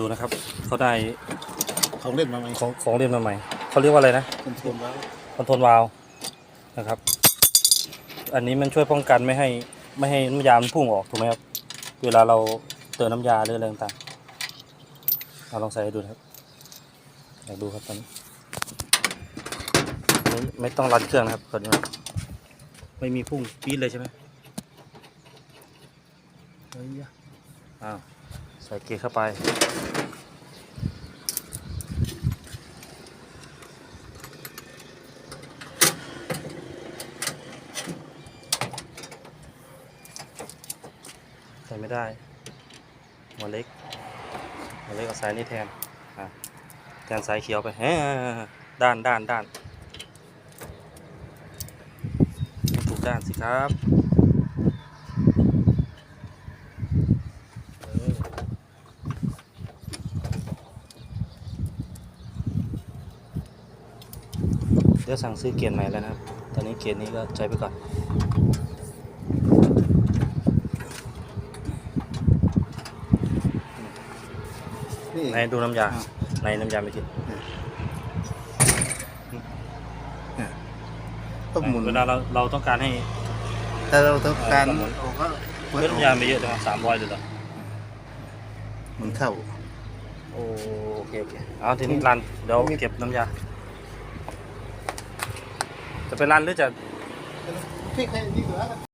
ดูนะครับเขาได้ของเล่นมาไหมของของเล่นมาใหม่เขาเรียกว่าอะไรนะเป็นโทนแล้วคอนโทรลวาล์วนะครับ อันนี้มันช่วยป้องกันไม่ให้ไม่ให้น้ำยามันพุ่งออกถูกไหมครับ เวลาเราเติมน้ำยาหรืออะไรต่างๆเราลองใส่ให้ดูนะครับอยากดูครับตอนนี้ไม่ไม่ต้องรันเครื่องนะครับตอนนี้ไม่มีพุ่งปี๊ดเลยใช่ไหมเฮ้ยอ้าว ใส่เกียร์เข้าไป ใส่ไม่ได้หัวเล็กหัวเล็กเอาสายนี้แทนแทนสายเขียวไปฮด้านด้านด้านถูกด้านสิครับ เดี๋ยวสั่งซื้อเกียร์ใหม่แล้วนะครับ ตอนนี้เกียร์นี้ก็ใช้ไปก่อนนี่ในดูน้ำยาอ่าในน้ำยาไม่กินต้องหมุนเวลาเราเราต้องการให้ถ้าเราต้องการเออหมุนออกก็เปิดเลือดออกน้ำยาไม่เยอะจังสามร้อยเลยเหรอหมุนเข้า โอเคโอเคเอาทีนี้รันเดี๋ยวเก็บน้ำยา จะไปรันหรือจะ พี่ใครดีกว่า